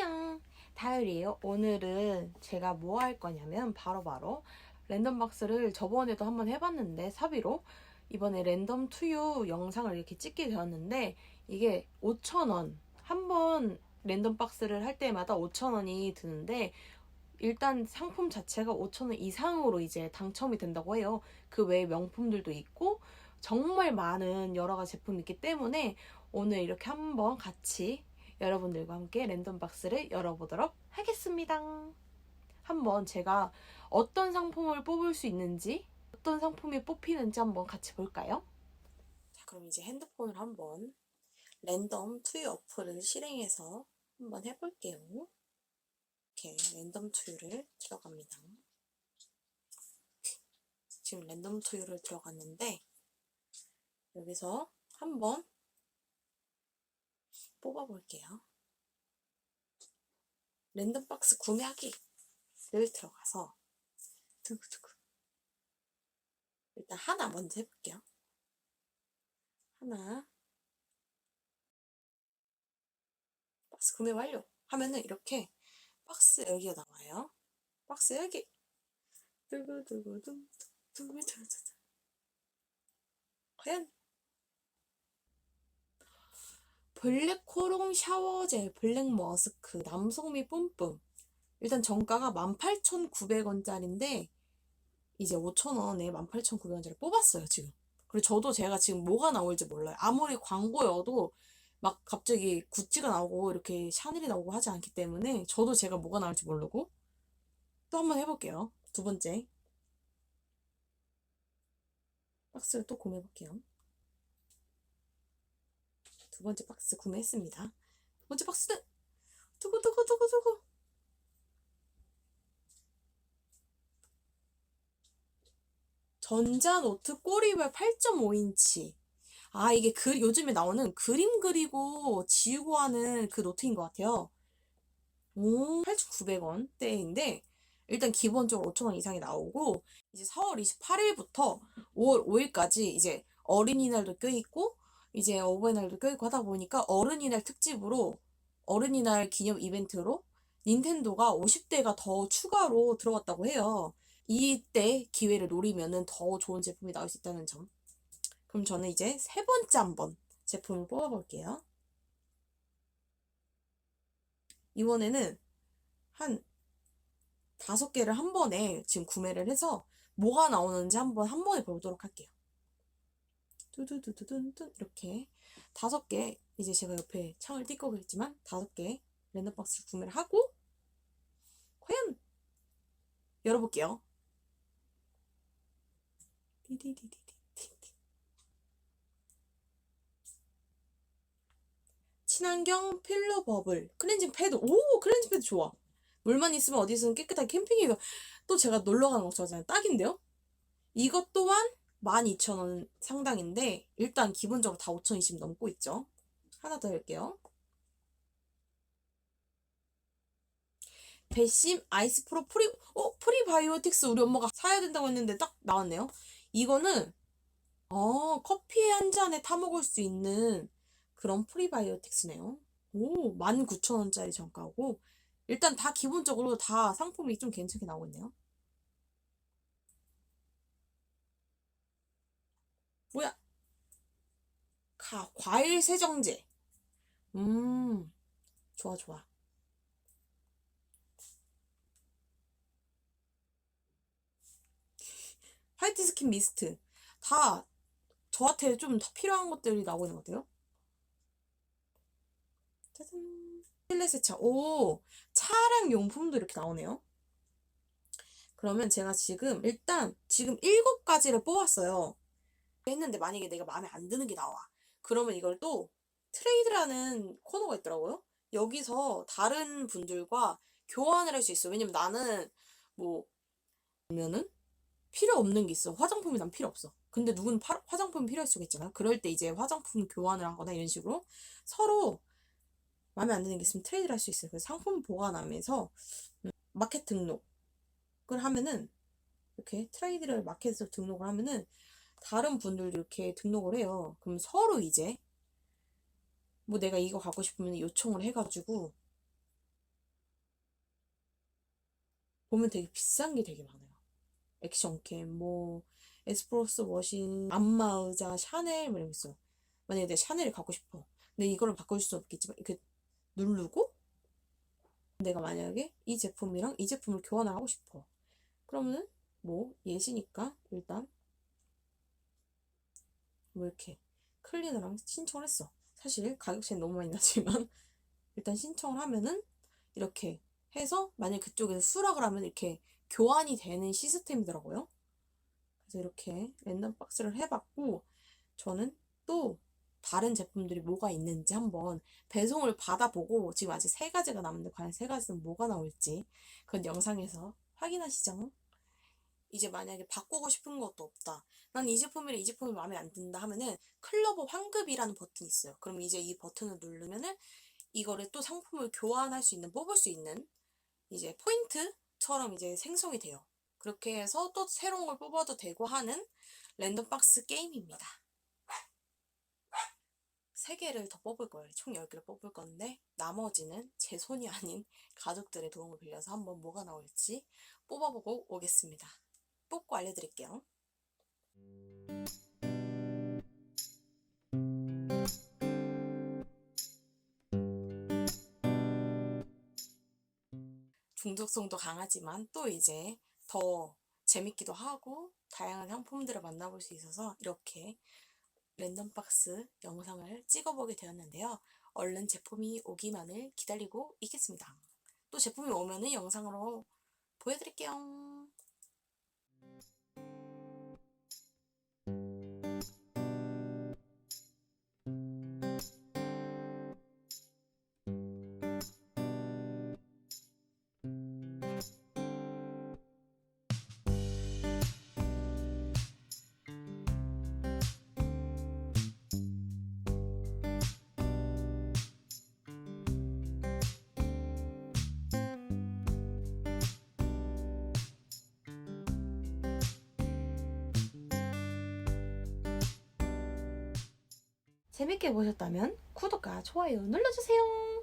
안녕. 다율이에요. 오늘은 제가 뭐 할 거냐면 바로 바로 랜덤 박스를 저번에도 한번 해봤는데 사비로 이번에 랜덤 투유 영상을 이렇게 찍게 되었는데 이게 5,000원. 한 번 랜덤 박스를 할 때마다 5,000원이 드는데 일단 상품 자체가 5,000원 이상으로 이제 당첨이 된다고 해요. 그 외에 명품들도 있고 정말 많은 여러 가지 제품이 있기 때문에 오늘 이렇게 한번 같이 여러분들과 함께 랜덤 박스를 열어보도록 하겠습니다. 한번 제가 어떤 상품을 뽑을 수 있는지, 어떤 상품이 뽑히는지 한번 같이 볼까요? 자, 그럼 이제 핸드폰을 한번 랜덤 투유 어플을 실행해서 한번 해볼게요. 이렇게 랜덤 투유를 들어갑니다. 지금 랜덤 투유를 들어갔는데 여기서 한번 뽑아볼게요. 랜덤박스 구매하기를 들어가서 두구두구 일단 하나 먼저 해볼게요. 하나 박스 구매 완료 하면은 이렇게 박스 열기가 나와요. 박스 열기 두구두구두 두구두구두 과연 블랙 코롱 샤워젤 블랙 머스크 남성미 뿜뿜. 일단 정가가 18,900원짜리인데 이제 5,000원에 18,900원짜리 뽑았어요 지금. 그리고 저도 제가 지금 뭐가 나올지 몰라요. 아무리 광고여도 막 갑자기 구찌가 나오고 이렇게 샤넬이 나오고 하지 않기 때문에 저도 제가 뭐가 나올지 모르고 또 한번 해볼게요. 두 번째. 박스를 또 구매해볼게요 두 번째 박스 구매했습니다. 두 번째 박스는 두고 전자노트 꼬리별 8.5인치 아 이게 그 요즘에 나오는 그림 그리고 지우고 하는 그 노트인 것 같아요. 오 8,900원대인데 일단 기본적으로 5,000원 이상이 나오고 이제 4월 28일부터 5월 5일까지 이제 어린이날도 껴있고 이제 어버이날도 껴있고 하다 보니까 어른이날 특집으로 어른이날 기념 이벤트로 닌텐도가 50대가 더 추가로 들어왔다고 해요. 이때 기회를 노리면은 더 좋은 제품이 나올 수 있다는 점. 그럼 저는 이제 세 번째 한번 제품을 뽑아볼게요. 이번에는 한 다섯 개를 한 번에 지금 구매를 해서 뭐가 나오는지 한번 한 번에 보도록 할게요. 두두두두둔 이렇게 다섯 개 이제 제가 옆에 창을 띄고 그랬지만 다섯 개 랜덤 박스를 구매를 하고 과연 열어볼게요. 친환경 필러 버블. 클렌징 패드. 오 클렌징 패드 좋아. 물만 있으면 어디서든 깨끗하게 캠핑에 또 제가 놀러 가는 거 좋아하잖아요. 딱인데요? 이것 또한 12,000원 상당인데 일단 기본적으로 다 5,020 넘고 있죠. 하나 더 할게요. 베심 아이스 프로 프리 어 프리바이오틱스 우리 엄마가 사야 된다고 했는데 딱 나왔네요. 이거는 어 커피 한 잔에 타 먹을 수 있는 그런 프리바이오틱스네요. 오 19,000원짜리 정가고 일단 다 기본적으로 다 상품이 좀 괜찮게 나오고 있네요. 뭐야? 가, 과일 세정제. 음, 좋아, 좋아. 화이트 스킨 미스트. 다 저한테 좀 더 필요한 것들이 나오고 있는 것 같아요. 짜잔. 실내 세차. 오, 차량 용품도 이렇게 나오네요. 그러면 제가 지금 일단 지금 일곱 가지를 뽑았어요. 했는데 만약에 내가 마음에 안 드는 게 나와. 그러면 이걸 또 트레이드라는 코너가 있더라고요. 여기서 다른 분들과 교환을 할 수 있어. 왜냐면 나는 뭐 보면은 필요 없는 게 있어. 화장품이 난 필요 없어. 근데 누구는 파, 화장품이 필요할 수가 있잖아. 그럴 때 이제 화장품 교환을 하거나 이런 식으로 서로 마음에 안 드는 게 있으면 트레이드를 할 수 있어요. 그래서 상품 보관하면서 음, 마켓 등록을 하면은 이렇게 트레이드를 마켓에서 등록을 하면은 다른 분들도 이렇게 등록을 해요. 그럼 서로 이제 뭐 내가 이거 갖고 싶으면 요청을 해가지고 보면 되게 비싼 게 되게 많아요. 액션캠, 뭐 에스프로소 머신, 안마 의자, 샤넬 뭐 있어요. 만약에 내가 샤넬을 갖고 싶어. 근데 이거를 바꿀 수 없겠지만 이렇게 누르고 내가 만약에 이 제품이랑 이 제품을 교환을 하고 싶어. 그러면은 뭐 예시니까 일단 뭐 이렇게 클리너랑 신청을 했어. 사실 가격 차이 너무 많이 나지만 일단 신청을 하면은 이렇게 해서 만약 그쪽에서 수락을 하면 이렇게 교환이 되는 시스템이더라고요. 그래서 이렇게 랜덤 박스를 해봤고 저는 또 다른 제품들이 뭐가 있는지 한번 배송을 받아보고 지금 아직 세 가지가 남았는데 과연 세 가지는 뭐가 나올지 그건 영상에서 확인하시죠. 이제 만약에 바꾸고 싶은 것도 없다. 난 이 제품이랑 이 제품이 마음에 안 든다 하면은 클로버 환급이라는 버튼이 있어요. 그럼 이제 이 버튼을 누르면은 이거를 또 상품을 교환할 수 있는, 뽑을 수 있는 이제 포인트처럼 이제 생성이 돼요. 그렇게 해서 또 새로운 걸 뽑아도 되고 하는 랜덤박스 게임입니다. 3개를 더 뽑을 거예요. 총 10개를 뽑을 건데 나머지는 제 손이 아닌 가족들의 도움을 빌려서 한번 뭐가 나올지 뽑아보고 오겠습니다. 뽑고 알려드릴게요. 중독성도 강하지만 또 이제 더 재밌기도 하고 다양한 상품들을 만나볼 수 있어서 이렇게 랜덤박스 영상을 찍어보게 되었는데요. 얼른 제품이 오기만을 기다리고 있겠습니다. 또 제품이 오면은 영상으로 보여드릴게요. 재밌게 보셨다면 구독과 좋아요 눌러주세요.